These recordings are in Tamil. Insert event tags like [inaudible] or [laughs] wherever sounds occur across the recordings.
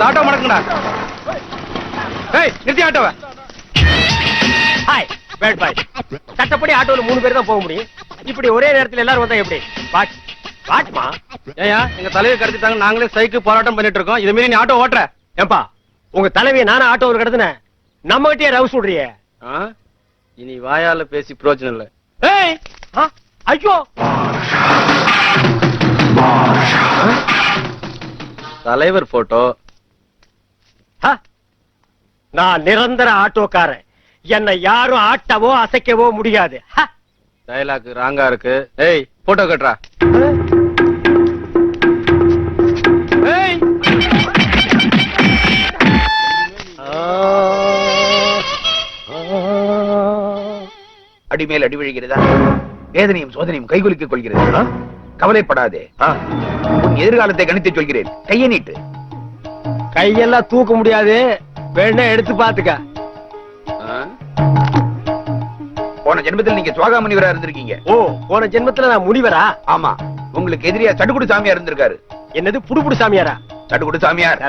இந்த ஆட்டோ மடக்குடா ஏய் நிறுத்தி ஆட்டோவை. ஹாய் பேட் பாய் சட்டப்படி ஆட்டோல மூணு பேர் தான் போக முடியும். இப்படி ஒரே நேரத்துல எல்லாரும் வந்தா எப்படி? வாட் வாட்மா ஏயா எங்க தலையை கடத்திட்டாங்க நாங்களே சைக்கிள் போராட்டம் பண்ணிட்டு இருக்கோம். இதை மீறி நீ ஆட்டோ ஓட்டுற. ஏம்பா உங்க தலைவியை நானும் ஆட்டோவில் கிடத்துனேன் நம்ம கிட்டே ரவுஸ் விடுறியே? இனி வாயால பேசி பிரயோஜனம் இல்ல. ஏய்! ஐயோ! தலைவர் போட்டோ. நான் நிரந்தர ஆட்டோக்காரன். என்னை யாரும் ஆட்டவோ அசைக்கவோ முடியாது. டயலாக் ராங்கா இருக்கு. ஏய் போட்டோ கட்டுறா. அடிமேல் அடி விழுகிறதா? வேதனையும் சோதனையும் கைகுலுக்கிக் கொள்கிறது. கவலைப்படாதே. உன் எதிர்காலத்தை கணித்து சொல்கிறேன். கையை நீட்டு. கையெல்லாம் தூக்க முடியாது. வேணா எடுத்து பாத்துக்க? போன ஜென்மத்தில் நீங்க சுவாகா முனிவரா இருந்திருக்கீங்க. ஓ போன ஜென்மத்துல நான் முனிவரா? ஆமா. உங்களுக்கு எதிரியா சடுகுடு சாமியார் இருந்திருக்காரு. என்னது புடுபுடு சாமியாரா? சடுகுடு சாமியார்.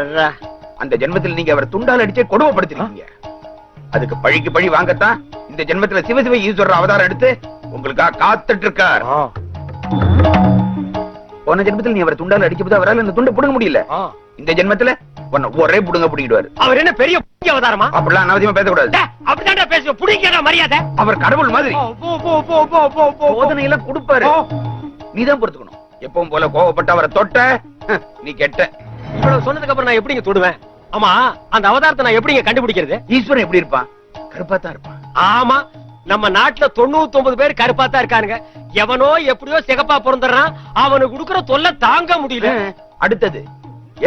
அந்த ஜென்மத்தில் நீங்க அவர் துண்டால் அடிச்சே கொடுமைப்படுத்திருக்கீங்க. அதுக்கு பழிக்கு பழி வாங்கத்தான் இந்த ஜென்மத்துல சிவசிவ ஈஸ்வரர் அவதாரம் எடுத்து உங்களுக்காக காத்துட்டு இருக்கார் போன ஜென்மத்தில் நீ அவர் துண்டால் அடிக்கப்போது அவரால் அந்த துண்டை புடுங்க முடியல. இந்த ஜென்மத்துல உன்னை ஒரே புடுங்க புடிங்கிடுவாரு. அவர் என்ன பெரிய அவதாரமா? அப்படிலாம் அனாவசியமா பேசக்கூடாது. டே, அப்படிதான்டா பேசுவேன் புடிங்கடா மரியாதை. அவர் கடவுள் மாதிரி. எல்லாம் கொடுப்பாரு. நீதான் பொறுத்துக்கணும். எப்பவும் போல கோவப்பட்டு அவரை தொட்ட நீ கெட்ட. இவ்வளவு சொன்னதுக்கு அப்புறம் நான் எப்படிங்க தொடுவேன்? ஆமா அந்த அவதாரத்தை நான் எப்படிங்க கண்டுபிடிக்கிறது? ஈஸ்வரன் எப்படி இருப்பான்? கருப்பா தான் இருப்பான். ஆமா நம்ம நாட்டுல தொண்ணூத்தி ஒன்பது பேர் கருப்பா தான் இருக்கானுங்க. எவனோ எப்படியோ சிகப்பா பிறந்துடுறான். அவனுக்கு கொடுக்குற தொல்லை தாங்க முடியல. அடுத்தது.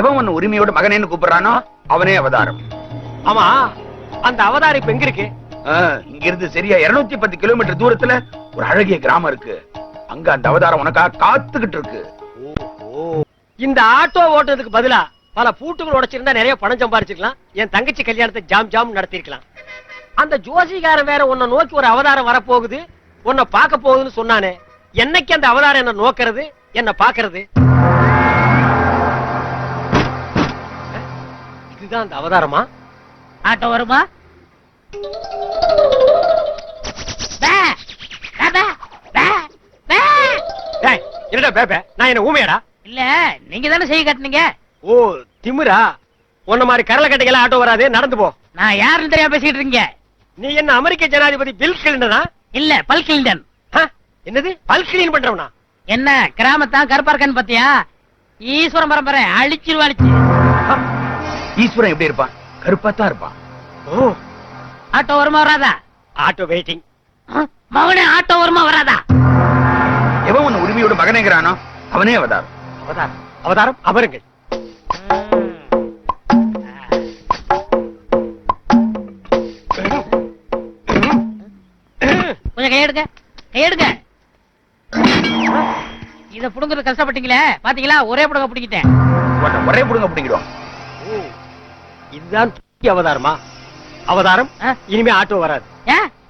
எவன் உன்னை உரிமையோட மகனேன்னு கூப்பிடுறானோ அவனே அவதாரம். ஆமா அந்த அவதாரம் இப்ப எங்க இருக்கு? இங்க இருந்து சரியா 210 பத்து கிலோமீட்டர் தூரத்துல ஒரு அழகிய கிராமம் இருக்கு. அங்க அந்த அவதாரம் உனக்காக காத்துக்கிட்டு இருக்கு. இந்த ஆட்டோ ஓட்டுறதுக்கு பதிலா பல பூட்டுகள் உடைச்சிருந்தா நிறைய பணம் சம்பாரிச்சிருக்கலாம் என் தங்கச்சி கல்யாணத்தை ஜாம் ஜாம் நடத்திருக்கலாம். அந்த ஜோசிகாரன் வேற உன்னை நோக்கி ஒரு அவதாரம் வரப்போகுது. உன்னை பார்க்க போகுதுன்னு சொன்னானே. என்னைக்கு அந்த அவதாரம் என்ன நோக்கிறது? என்ன பாக்குறது இதுதான் அந்த அவதாரமா? ஆட்டோ வருமா? என்னடா பேப்ப நான் என்ன ஊமையாடா? இல்ல நீங்க தானே செய்ய கட்டுனீங்க? ஓ திமிரா உன்ன மாதிரி கரல கட்டைக்கெல்லாம் ஆட்டோ வராது. நடந்து போ. நான் யாருன்னு தெரியாம பேசிட்டு இருக்கீங்க? நீ என்ன அமெரிக்க ஜனாதிபதி பில் கிளின்டனா இல்ல பல் கிளின்டன்? என்னது? பல் கிளீன் பண்றவனா? என்ன கிராமத்தான் கருப்பா இருக்கான்னு பாத்தியா? ஈஸ்வரன் பரம்பரை அழிச்சிருவா அழிச்சு. ஈஸ்வரன் எப்படி இருப்பான்? கருப்பா தான் இருப்பான். ஓ. ஆட்டோ வருமா வராதா? ஆட்டோ வெயிட்டிங் மகனே ஆட்டோ வருமா வராதா? எவன் உன்னை உரிமையோட மகனேங்கிறானோ அவனே அவதாரம். அவதாரம். அவதாரம் அமருங்கள். கொஞ்சம் கையெடுங்க கையெடுங்க. இத புடுங்குறது கஷ்டப்பட்டீங்களே பாத்தீங்களா? ஒரே புடுங்க பிடிக்கிட்டேன் ஒரே புடுங்க ஓ, இதுதான் தூக்கி அவதாரமா? அவதாரம்? இனிமே ஆட்டோ வராது.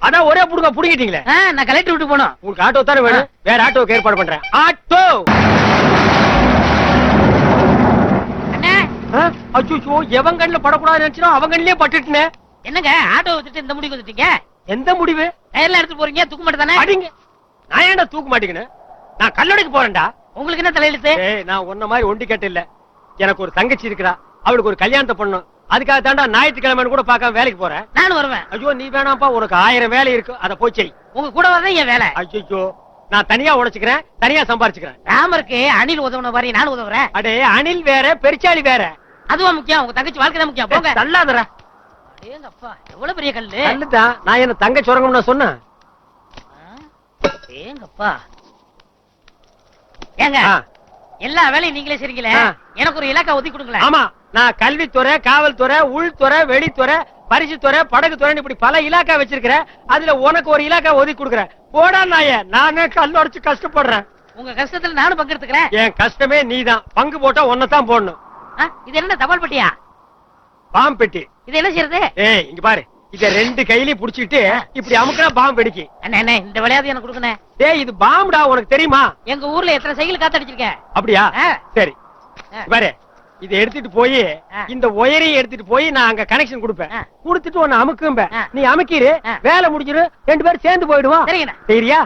அதான் ஒரே புடுங்க புடுங்கிட்டீங்களே. நான் கலெக்டர் விட்டு போனோம் உங்களுக்கு ஆட்டோ தானே வேணும்? வேற ஆட்டோக்கு ஏற்பாடு பண்றேன். ஆட்டோ! அண்ணே! அச்சோ எவன் கண்ணுல படக்கூடாதுன்னு நினைச்சா அவன் கண்ணிலே பட்டுட்டுனே. என்னங்க ஆட்டோ வச்சுட்டு இந்த முடிவு வந்துட்டீங்க? எந்த முடிவு? டயர்ல எடுத்து போறீங்க தூக்க மாட்டே தானே? அடிங்க. நான் ஏன்டா தூக்க மாட்டேங்கன்னு? நான் கல்லடைக்கு போறேன்டா. உங்களுக்கு என்ன தலையெழுத்து? நான் உன்ன மாதிரி ஒண்டி கேட்டு இல்ல எனக்கு ஒரு தங்கச்சி இருக்கிறா. அவளுக்கு ஒரு கல்யாணத்தை பண்ணணும். அதுக்காக தாண்டா ஞாயிற்றுக்கிழமை கூட பார்க்காம வேலைக்கு போறேன் நானும் வருவேன். ஐயோ நீ வேணாம்ப்பா உனக்கு ஆயிரம் வேலை இருக்கு. அத போய் செய். உங்க கூட வரதான் என் வேலை. ஐயோ நான் தனியா உழைச்சுக்கிறேன் தனியா சம்பாரிச்சுக்கிறேன். ராமருக்கு அணில் உதவுன மாதிரி நானும் உதவுறேன். அடே அணில் வேற பெருச்சாளி வேற. அதுவா முக்கியம் உங்க தங்கச்சி வாழ்க்கை தான் முக்கியம். போங்க. தள்ளாதடா. ஏங்க அப்பா எவ்வளவு பெரிய கல்லு? நல்லதா நான் என்ன தங்க சுரங்கம்னு சொன்னேன்? ஏங்கப்பா. ஏங்க எல்லா வேலையும் நீங்களே செய்றீங்களே? ஆ. எனக்கு ஒரு இலாக்கா ஒதுக்கி கொடுங்களேன். ஆமா நான் கல்வித்துறை காவல்துறை உள்துறை வெளித்துறை பரிசுத்துறை படகுத்துறை இப்படி பல இலாக்கா வச்சிருக்கிறேன். அதுல உனக்கு ஒரு இலாக்கா ஒதுக்கி கொடுக்குறேன். போடா நாய. நானே கல் உடைச்சு கஷ்டப்படுறேன். உங்க கஷ்டத்துல நானும் பங்கெடுத்துக்கிறேன் என் கஷ்டமே நீதான். பங்கு போட்டா ஒன்னதான் போடணும். இது என்ன தபால் பெட்டியா? பாம்பு பெட்டி. இது என்ன செய்யறது ஏய் இங்க பாரு. இத ரெண்டு கையிலயும் புடிச்சிட்டு இப்படி அமுக்குனா பாம்பு வெடிக்கும் அண்ணே அண்ணே இந்த விளையாட்டு எனக்கு கொடுக்கணே டேய் இது பாம்புடா உனக்கு தெரியுமா? எங்க ஊர்ல எத்தனை சைக்கிள் காத்தடிச்சிருக்கேன் அப்படியா. சரி. பாரு இதை எடுத்துட்டு போய். இந்த ஒயரையும் எடுத்துட்டு போய் நான் அங்க கனெக்ஷன் கொடுப்பேன். கொடுத்துட்டு உன்னை அமுக்கும்ப. நீ அமுக்கிரு. வேலை முடிஞ்சிரு ரெண்டு பேரும் சேர்ந்து போயிடுவோம். சரிங்கண்ணா. சரியா?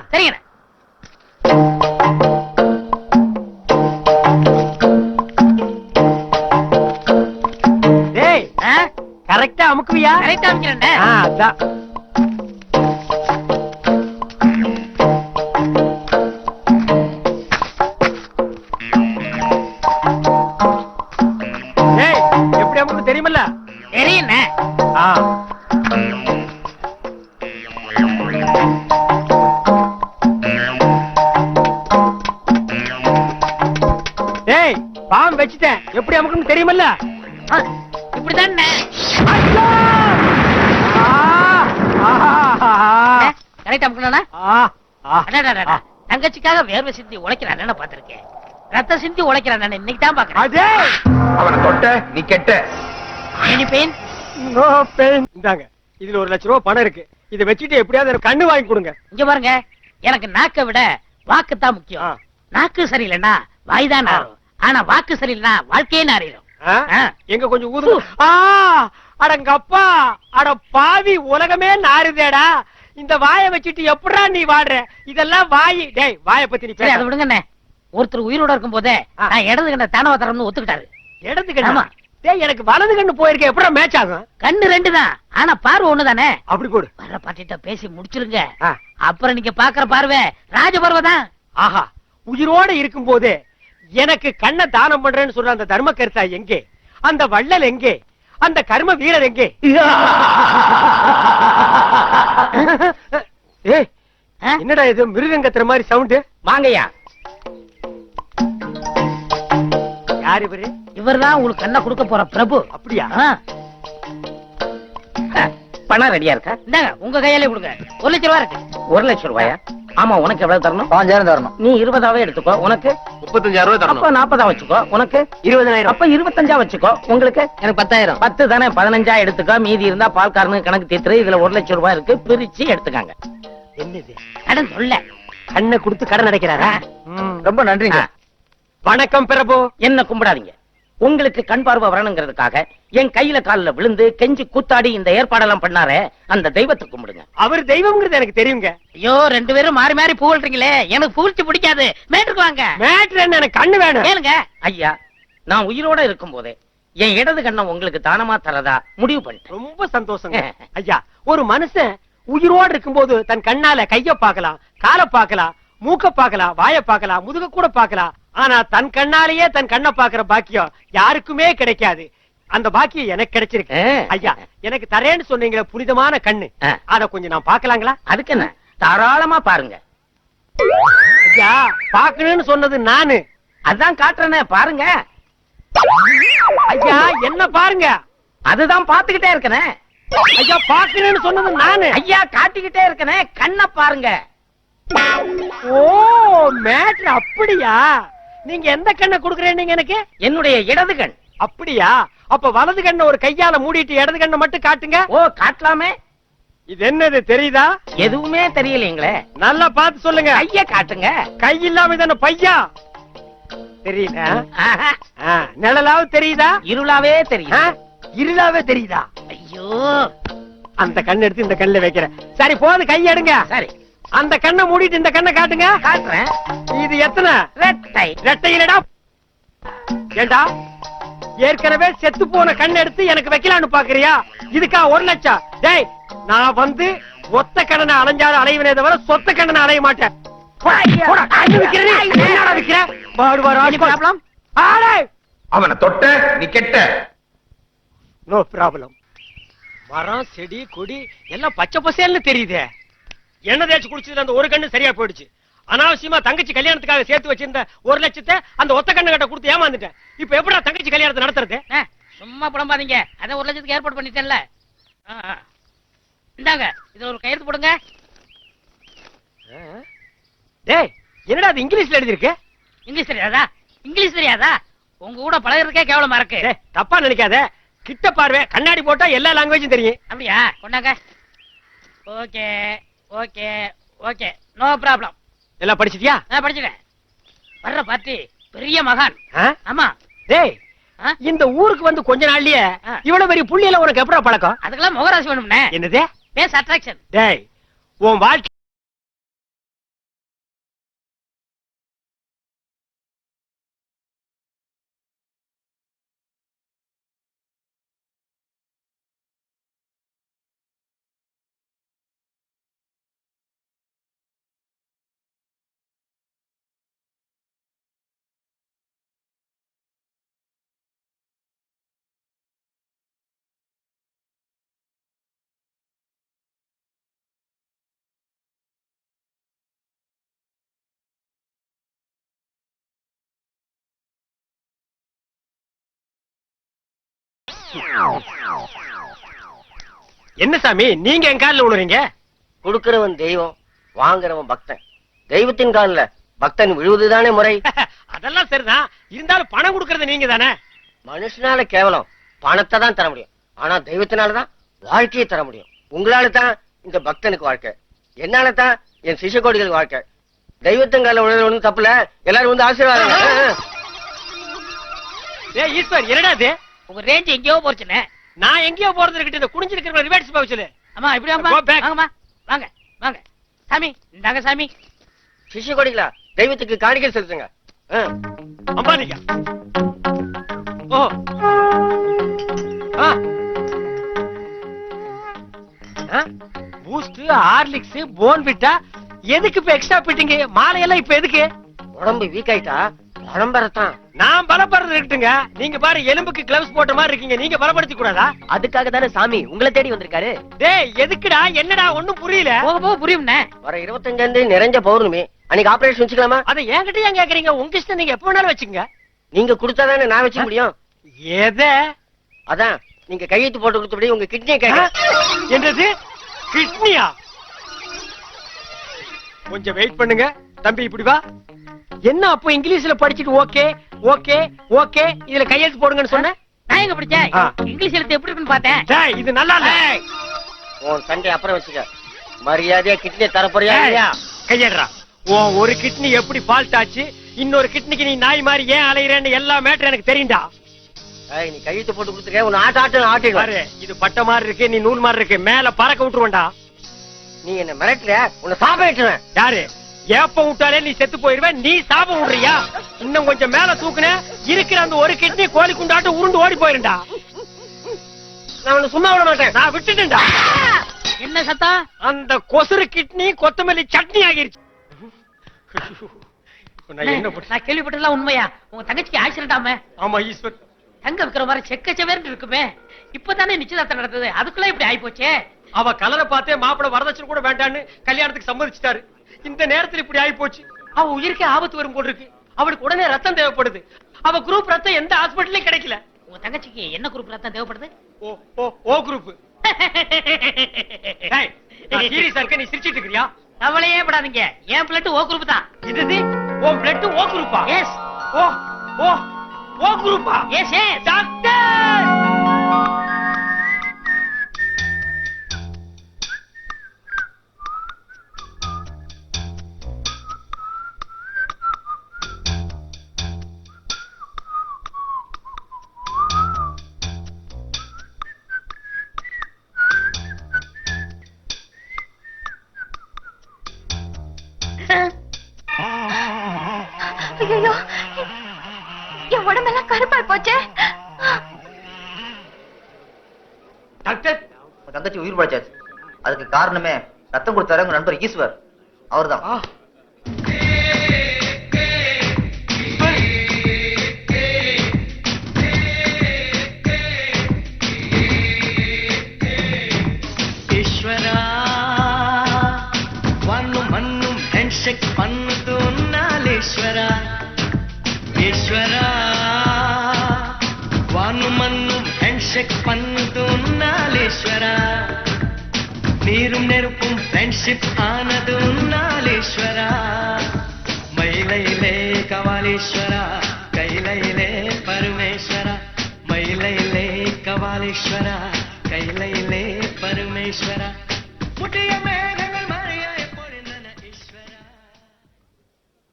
கரெக்டா அமுக்குவியா? கரெக்டா அமைக்கிறேன்டா ஆ, அதான் எப்படி அமுக்கு தெரியுமல்ல? தெரியுண்ணே ஆ. டேய் பாம் வச்சுட்டேன். எப்படி அமுக்குன்னு தெரியுமல்ல? ஆ, இப்படிதானே! கரெக்டா அமைக்கணும்னா ஆ! ஆ! அடடடடா. தங்கச்சிக்காக வேர்வை சிந்தி உழைக்கிற அண்ணனை பாத்திருக்கேன் ரத்த சிந்தி உழைக்கிற அண்ணன் இன்னைக்கு தான் பாக்குறேன் அதே அவனை தொட்ட நீ கெட்ட எனி பெயின் நோ பெயின் இந்தாங்க இதுல ஒரு லட்ச ரூபா பணம் இருக்கு இதை வச்சுட்டு எப்படியாவது கண்ணு வாங்கி கொடுங்க இங்க பாருங்க எனக்கு நாக்கை விட வாக்கு தான் முக்கியம். நாக்கு சரியில்லைன்னா வாய் தான் ஆனா வாக்கு சரியில்லைன்னா வாழ்க்கையே நாரிடும். எங்க கொஞ்சம் ஊது ஆ அடங்கப்பா அட பாவி உலகமே நாறுதேடா. இந்த வாயை வச்சுட்டு எப்படா நீ வாடுற? இதெல்லாம் வாய். டேய் வாயை பத்தி நீ சரி அதை பேச விடுங்கண்ணே. ஒருத்தர் உயிரோட இருக்கும் போதே. நான் இடது கண்ண தானவ தரம்னு ஒத்துக்கிட்டாரு. இடது கண்ணா. டேய் எனக்கு வலது கண்ணு போயிருக்க எப்படா மேட்ச் ஆகும்? கண்ணு ரெண்டு தான். ஆனா பார்வை ஒண்ணுதானே அப்படி போடு வர்ற பாட்டிட்ட பேசி முடிச்சிருங்க. அப்புறம் நீங்க பாக்குற பார்வை ராஜபர்வை தான். ஆஹா. உயிரோட இருக்கும்போது எனக்கு கண்ணை தானம் பண்றேன்னு சொல்ற அந்த தர்ம கருத்தா எங்கே? அந்த வள்ளல் எங்கே? அந்த கர்ம வீரர் எங்கே? என்னடா இது மிருகங்கத்துற மாதிரி சவுண்ட்? வாங்கய்யா. யார் இவரு? இவர்தான் உங்களுக்கு கண்ணை கொடுக்க போற பிரபு. அப்படியா? பணம் ரெடியா இருக்கா? இந்தாங்க உங்க கையாலே கொடுங்க. ஒரு லட்சம் ரூபா இருக்கு. ஒரு லட்சம் ரூபாயா? ஆமா உனக்கு எவ்வளவு தரணும்? பாஞ்சாயிரம் தரணும். நீ இருபதாவே எடுத்துக்கோ உனக்கு? முப்பத்தஞ்சாயிரம் ரூபாய் அப்ப நாற்பதா வச்சுக்கோ உனக்கு? இருபதனாயிரம். அப்ப இருபத்தஞ்சா வச்சுக்கோ உங்களுக்கு? எனக்கு பத்தாயிரம். பத்து தானே பதினஞ்சா எடுத்துக்கோ மீதி இருந்தா பால்காரனு கணக்கு தீர்த்துரு இதுல ஒரு லட்சம் ரூபாய் இருக்கு பிரிச்சு எடுத்துக்காங்க. என்னது? கடன் சொல்ல கண்ணை கொடுத்து கடன் அடைக்கிறாரா. ரொம்ப நன்றிங்க. வணக்கம் பிரபு. என்ன கும்பிடாதீங்க. உங்களுக்கு கண் பார்வை வரணுங்கிறதுக்காக என் கையில கால்ல விழுந்து கெஞ்சி கூத்தாடி இந்த ஏற்பாடெல்லாம் பண்ணாரே அந்த தெய்வத்தை கும்பிடுங்க. அவர் தெய்வம்ங்கிறது எனக்கு தெரியுங்க. ஐயோ ரெண்டு பேரும் மாறி மாறி புகழ்றீங்களே எனக்கு புகழ்ச்சி பிடிக்காது. மேட்டுக்கு வாங்க. மேட்ரு என்ன எனக்கு கண்ணு வேணும். கேளுங்க. ஐயா நான் உயிரோட இருக்கும் போதே என் இடது கண்ணை உங்களுக்கு தானமா தரதா முடிவு பண்ணிட்டேன் ரொம்ப சந்தோஷங்க. [laughs] ஐயா ஒரு மனுஷன் உயிரோடு இருக்கும்போது தன் கண்ணால கைய பார்க்கலாம் காலை பார்க்கலாம் மூக்க பார்க்கலாம் வாயை பார்க்கலாம் முதுக கூட பார்க்கலாம் ஆனா தன் கண்ணாலேயே தன் கண்ணை பார்க்கிற பாக்கியம் யாருக்குமே கிடைக்காது. அந்த பாக்கியம் எனக்கு கிடைச்சிருக்கு. ஐயா எனக்கு தரேன்னு சொன்னீங்களே புனிதமான கண்ணு. அத கொஞ்சம் நான் பார்க்கலாங்களா? அதுக்கு என்ன? தாராளமா பாருங்க. ஐயா பார்க்கணும்னு சொன்னது நானு. அதான் காட்டுறேனே பாருங்க. ஐயா என்ன பாருங்க? அதுதான் பாத்துக்கிட்டே இருக்கனே. ஐயா பார்க்கணும்னு சொன்னது நானு. ஐயா காட்டிக்கிட்டே இருக்கனே கண்ணை பாருங்க. ஓ மேட்ரு அப்படியா? நீங்க எந்த கண்ணை குடுக்குறேன்னு எனக்கு? என்னுடைய இடது கண். அப்படியா? அப்ப வலது கண்ணை ஒரு கையால மூடிட்டு இடது கண்ணை மட்டும் காட்டுங்க. ஓ காட்டலாமே. இது என்னது தெரியுதா? எதுவுமே தெரியலீங்களே. நல்லா பார்த்து சொல்லுங்க. கைய காட்டுங்க. கை இல்லாம இதான பையா? தெரியல நிழலாவது தெரியுதா? இருளாவே ஆ, தெரியும் இருளாவே தெரியுதா? ஐயோ. அந்த கண்ணை எடுத்து இந்த கண்ணுல வைக்கிறேன். சரி போது கை எடுங்க. சரி. அந்த கண்ணை மூடிட்டு இந்த கண்ணை காட்டுங்க. காட்டுறேன். இது எத்தனை? ரெட்டை ரெட்டையிலடா ஏண்டா? ஏற்கனவே செத்து போன கண் எடுத்து எனக்கு வைக்கலாம்னு பாக்குறியா? இதுக்கா ஒரு லட்சம். டேய் நான் வந்து ஒத்த கண்ணனை அலைஞ்சாலும் அலைவனே தவிர சொத்த கண்ணனை அலைய மாட்டேன். அவனை தொட்ட நீ கெட்ட. நோ ப்ராப்ளம் மரம் செடி கொடி எல்லாம் பச்சை பசேல்னு தெரியுதே. எண்ணெய் தேய்ச்சி குடிச்சதுல அந்த ஒரு கண்ணு சரியா போயிடுச்சு. அனாவசியமா தங்கச்சி கல்யாணத்துக்காக சேர்த்து வச்சிருந்த ஒரு லட்சத்தை அந்த ஒத்த கண்ணு கட்ட கொடுத்து ஏமாந்துட்டேன். இப்ப எப்படா தங்கச்சி கல்யாணத்தை நடத்துறது? சும்மா புலம்பாதீங்க. அதான் ஒரு லட்சத்துக்கு ஏற்பாடு பண்ணிட்டேன்ல. இந்தாங்க இது ஒரு கையெழுத்து போடுங்க. டேய் என்னடா அது இங்கிலீஷ்ல எழுதிருக்கு இங்கிலீஷ் தெரியாதா? இங்கிலீஷ் தெரியாதா? உங்க கூட பழகுறதுக்கே கேவலமா இருக்கு. டேய் தப்பா நினைக்காத. கிட்ட பார்வை கண்ணாடி போட்டா எல்லா லாங்குவேஜும் தெரியும். அப்படியா? கொண்டாங்க. Okay. Okay okay. No problem எல்லாம் படிச்சிட்டியா? நான் படிச்சுட்டேன். வர்ற பார்ட்டி பெரிய மகான்? ஆமா. டேய்? இந்த ஊருக்கு வந்து கொஞ்ச நாள்லயே. இவ்வளவு பெரிய புள்ளியில உனக்கு எப்படா பழக்கம்? அதுக்கெல்லாம் முகராசி வேணும்னே. என்னது? பேஸ் அட்ராக்ஷன் டேய் உன் வாழ்க்கை என்ன சாமி நீங்க என் காலில் விழுறீங்க கொடுக்கிறவன் தெய்வம் வாங்குறவன் பக்தன். தெய்வத்தின் காலில் பக்தன் விழுவதுதானே முறை? [laughs] அதெல்லாம் சரிதான். இருந்தாலும் பணம் கொடுக்கறது நீங்க தானே மனுஷனால கேவலம். பணத்தை தான் தர முடியும். ஆனா தெய்வத்தினால தான் வாழ்க்கையை தர முடியும். உங்களால தான் இந்த பக்தனுக்கு வாழ்க்கை. என்னால தான் என் சிசுகோடிகளுக்கு வாழ்க்கை. தெய்வத்தின் காலில் விழுறது தப்புல எல்லாரும் வந்து ஆசீர்வாதம். ஏய் ஈஸ்வர் என்னடா இது? உங்க ரேஞ்ச் எங்கேயோ போச்சுனே நான் எங்கேயோ போறது இருக்கட்டும் இந்த குடிஞ்சிருக்கிற ரிவேட்ஸ் போக சொல்லு. அம்மா இப்படி. வாங்கம்மா. வாங்க வாங்க. சாமி இந்தாங்க சாமி. சிசுகோடிகளா தெய்வத்துக்கு காணிக்கை செலுத்துங்க. ஆ. அம்பானிக்கா ஓ பூஸ்ட் ஹார்லிக்ஸ் போன்விட்டா எதுக்கு இப்ப எக்ஸ்ட்ரா பிட்டிங்க மாலையெல்லாம் இப்ப எதுக்கு? உடம்பு வீக் ஆயிட்டா? பரம்பரத்தான் நான் பலப்படுறது இருக்கட்டுங்க நீங்க பாரு எலும்புக்கு கிளவ்ஸ் போட்ட மாதிரி இருக்கீங்க. நீங்க பலப்படுத்தி கூடாதா? அதுக்காக தானே சாமி உங்களை தேடி வந்திருக்காரு. டேய் எதுக்குடா என்னடா ஒண்ணும் புரியல. போக போக புரியும்னே. வர இருபத்தஞ்சாம் தேதி நிறைஞ்ச பௌர்ணமி. அன்னைக்கு ஆபரேஷன் வச்சுக்கலாமா? அத என்கிட்ட ஏன் கேக்குறீங்க? உங்க இஷ்டம் நீங்க எப்ப வேணாலும் வச்சுங்க நீங்க கொடுத்தாதானே நான் வச்சுக்க முடியும்? எதை? அதான் நீங்க கையெழுத்து போட்டு கொடுத்தபடி உங்க கிட்னியை? கேட்க என்னது? கிட்னியா கொஞ்சம் வெயிட் பண்ணுங்க. தம்பி இப்படி வா. என்ன அப்போ இங்கிலீஷ்ல படிச்சிட்டு ஓகே ஓகே ஓகே இதுல கையெழுத்து போடுங்கன்னு சொன்ன? நான் எங்க படிச்சேன்? ஆ. இங்கிலீஷ் எழுத்து எப்படி இருக்குன்னு பார்த்தேன். டேய் இது நல்லா இல்ல. உன் சண்டை அப்புறம் வச்சுக்க. மரியாதையா கிட்னியை தரப்போறியா இல்லையா? கையேடுறா உன் ஒரு கிட்னி எப்படி ஃபால்ட் ஆச்சு இன்னொரு கிட்னிக்கு நீ நாய் மாதிரி ஏன் அலையிறேன்னு எல்லா மேட்டர் எனக்கு தெரியும்டா. ஏய், நீ கையெழுத்து போட்டு கொடுத்துருக்க உன்னை ஆட்ட ஆட்டு ஆட்டிடுவாரு பாரு இது பட்ட மாதிரி இருக்கு நீ நூல் மாதிரி இருக்கு மேல பறக்க விட்டுருவேன்டா. நீ என்ன மிரட்டுற உன்னை சாப்பிட்டுருவேன் யாரு? ஏப்ப விட்டாலே நீ செத்து போயிருவ நீ சாபம் விடுறியா? இன்னும் கொஞ்சம் மேல தூக்குன இருக்கிற அந்த ஒரு கிட்னி கோழி குண்டாட்டு உருண்டு ஓடி போயிருண்டா. நான் சும்மா விட மாட்டேன் நான் விட்டுட்டேன்டா. என்ன சத்தம் அந்த கொசுறு கிட்னி கொத்தமல்லி சட்னி ஆகிருச்சு. நான் கேள்விப்பட்டதெல்லாம் உண்மையா? உங்க தங்கச்சிக்கு ஆக்சிடென்ட் ஆமே ஈஸ்வர். தங்க விக்கிற மாதிரி செக்க செவேர்னு இருக்குமே. இப்பதானே நிச்சயதார்த்தம் நடந்தது. அதுக்குள்ள இப்படி ஆயி போச்சே அவ கலரை பார்த்தே மாப்பிள வரதட்சணை கூட வேண்டான்னு கல்யாணத்துக்கு சம்மதிச்சிட்டாரு. இந்த நேரத்துல இப்படி ஆயி போச்சு அவ உயிருக்கே ஆபத்து வரும் போல இருக்கு. அவளுக்கு உடனே ரத்தம் தேவைப்படுது. அவ குரூப் ரத்தம் எந்த ஹாஸ்பிட்டலையும் கிடைக்கல. உங்க தங்கச்சிக்கு என்ன குரூப் ரத்தம் தேவைப்படுது? ஓ ஓ ஓ குரூப் சீரியஸா இருக்க நீ சிரிச்சிட்டு இருக்கிறியா? கவலையே படாதீங்க. என் பிளட் ஓ குரூப் தான். இது உன் பிளட் ஓ குரூப்பா எஸ் ஓ ஓ ஓ குரூப்பா எஸ் எஸ் டாக்டர் காரணமே ரத்தம் கொடுத்தாரு உங்க நண்பர் ஈஸ்வர். அவர்தான்.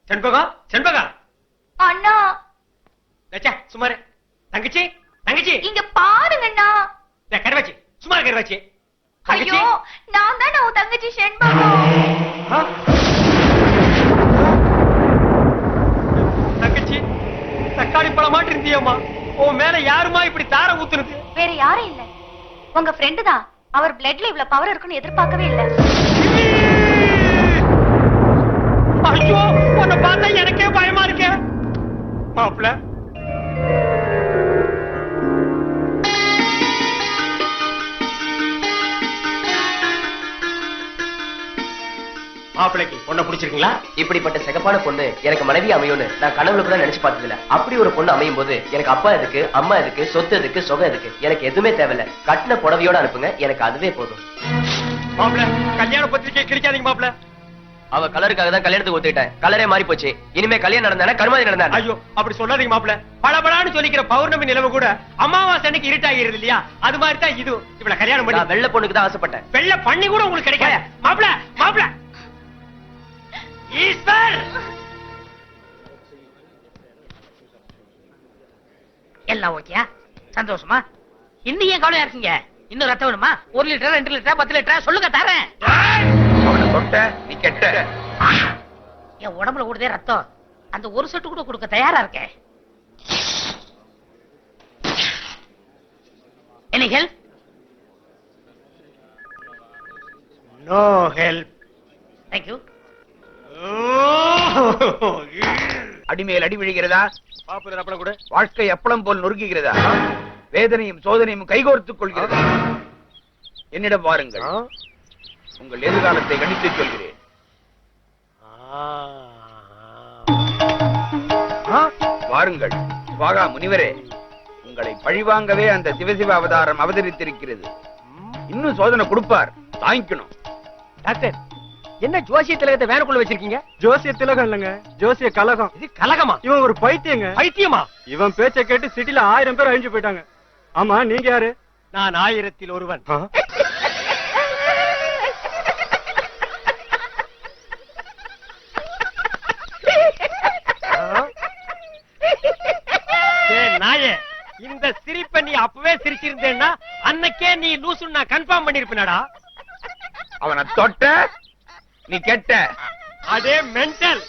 செண்பகம் செண்பகம் அண்ணா. லட்சா சுமாரு தங்கச்சி தங்கச்சி. இங்க பாருங்கண்ணா இந்த கருவாச்சி. சும்மா கருவாச்சி. ஐயோ நான் தானே உன் தங்கச்சி செண்பகம்? தங்கச்சி தக்காளி பழம் மாட்டு இருந்தியம்மா. உன் மேல யாருமா இப்படி தார ஊத்துனது? வேற யாரும் இல்ல. உங்க ஃப்ரெண்டு தான். அவர் பிளட்ல இவ்வளவு பவர் இருக்குன்னு எதிர்பார்க்கவே இல்ல. ஐயோ! மாப்பிள மாப்பிளைக்கு பொண்ணை பிடிச்சிருக்கீங்களா? இப்படிப்பட்ட சிகப்பான பொண்ணு எனக்கு மனைவி அமையும்னு நான் கனவுல கூட நினைச்சு பார்த்ததில்ல. அப்படி ஒரு பொண்ணு அமையும் போது எனக்கு அப்பா எதுக்கு அம்மா எதுக்கு சொத்து எதுக்கு சொகம் எதுக்கு? எனக்கு எதுவுமே தேவையில்ல. கட்டின புடவையோட அனுப்புங்க எனக்கு அதுவே போதும். மாப்பிள கல்யாண பத்திரிக்கை கிடைக்காதீங்க மாப்பிள. அவ கலருக்காக தான் கல்யாணத்துக்கு ஒத்துக்கிட்டேன். கலரே மாறி போச்சு. இனிமே கல்யாணம் நடந்தானே? கருமாதி நடந்தா ஐயோ அப்படி சொல்லாதீங்க மாப்பிள பளபளான்னு சொல்லிக்கிற பௌர்ணமி நிலவு கூட அமாவாசை அன்னைக்கு இருட்டாகிறது இல்லையா அது மாதிரி தான் இது. இவ்வளவு கல்யாணம் நான் பண்ணி வெள்ளை பொண்ணுக்கு தான் ஆசைப்பட்டேன். வெள்ள பண்ணி கூட உங்களுக்கு கிடைக்காத மாப்பிள மாப்பிள ஈஸ்வர்! எல்லாம் ஓகேயா? சந்தோஷமா? இன்னும் ஏன் கவலையா இருக்கீங்க? இன்னும் ரத்தம் வேணுமா? ஒரு லிட்டர் ரெண்டு லிட்டர் பத்து லிட்டர்? சொல்லுங்க தரேன். தொட்ட நீ கெட்ட. என் உடம்புல ஓடுதே ரத்தம். அந்த ஒரு சொட்டு கூட கொடுக்க தயாரா இருக்கேன் any help? No help thank you அடிமேல் அடி விழுகிறதா? பாப்பு அப்பளம் கூட. வாழ்க்கை அப்பளம் போல் நொறுக்குகிறதா வேதனையும் சோதனையும் கைகோர்த்துக் கொள்கிறதா? என்னிடம் வாருங்கள். உங்கள் எதிர்காலத்தை கணித்து சொல்கிறேன். வாருங்கள் சுவாகா முனிவரே உங்களை பழிவாங்கவே அந்த சிவசிவ அவதாரம் அவதரித்திருக்கிறது. இன்னும் சோதனை கொடுப்பார் தாங்கிக்கணும். டாக்டர் என்ன ஜோசிய திலகத்தை வேனுக்குள்ள வச்சிருக்கீங்க? ஜோசிய திலகம் இல்லைங்க. ஜோசிய கலகம். இது கலகமா? இவன் ஒரு பைத்தியங்க. பைத்தியமா? இவன் பேச்சை கேட்டு சிட்டில ஆயிரம் பேர் அழிஞ்சு போயிட்டாங்க. ஆமா நீங்க யாரு? நான் ஆயிரத்தில் ஒருவன் ஏய், நாயே இந்த சிரிப்பை நீ அப்பவே சிரிச்சிருந்தேன்னா அன்னைக்கே நீ லூசுன்னு நான் கன்ஃபார்ம் பண்ணிருப்பேனடா. அவனை தொட்ட நீ கெட்ட. அதே மென்டல்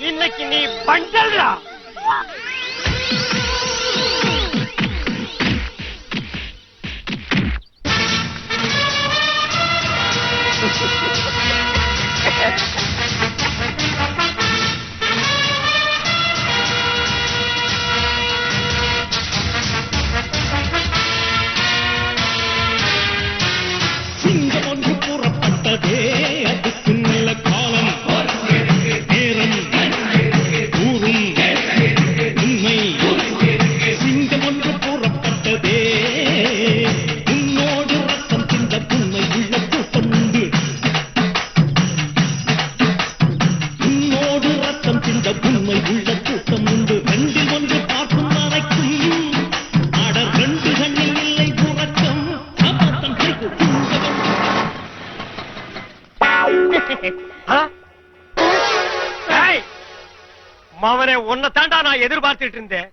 இன்னைக்கு நீ பண்டல்டா. சிங்கம் [laughs] மவனே உன்னை தாண்டா நான் எதிர்பார்த்துட்டு இருந்தேன்.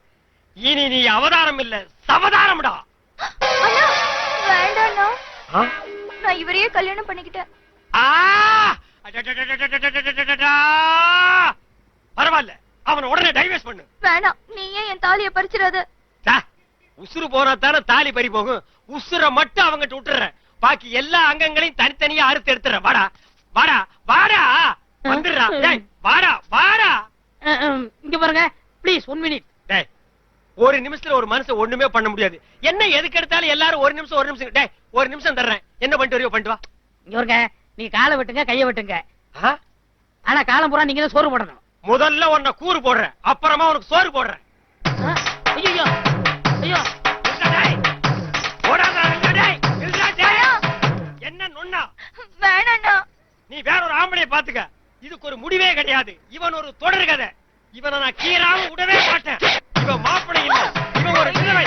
இனி நீ அவதாரம் இல்ல சவதாரம்டா. நான் இவரையே கல்யாணம் பண்ணிக்கிட்டேன். பரவாயில்ல அவன் உடனே டைவர்ஸ் பண்ணு வேணாம் நீ ஏன் என் தாலியை பறிச்சிடாத உசுறு போனா தாலி பறி போகும். உசுரை மட்டும் அவங்கிட்ட விட்டுற பாக்கி எல்லா அங்கங்களையும் தனித்தனியா அறுத்து எடுத்துற வாடா. வாடா வாடா. வந்துடுறா. டேய் வாடா வாடா. இங்க பாருங்க. ப்ளீஸ் ஒன் மினிட் டேய் ஒரு நிமிஷத்துல ஒரு மனுஷன் ஒண்ணுமே பண்ண முடியாது. என்ன எதுக்கு எடுத்தாலும் எல்லாரும் ஒரு நிமிஷம் ஒரு நிமிஷம். டேய் ஒரு நிமிஷம் தர்றேன். என்ன பண்ணிட்டு வரியோ பண்ணிட்டு வா. இங்க பாருங்க. நீ காலை வெட்டுங்க கைய வெட்டுங்க? ஆனா காலம் பூரா நீங்க சோறு போடணும். முதல்ல உன்னை கூறு போடுறேன். அப்புறமா உனக்கு சோறு போடுறேன். ஐயோ ஐயோ. என்ன நொண்ணா? வேணாண்ணா. நீ வேற ஒரு ஆம்பளைய பாத்துக்க இதுக்கு ஒரு முடிவே கிடையாது. இவன் ஒரு தொடர் கதை. இவனை நான் கீறாம விடவே மாட்டேன். இவன் மாப்பிள்ளை இல்ல. இவன் ஒரு விதவை.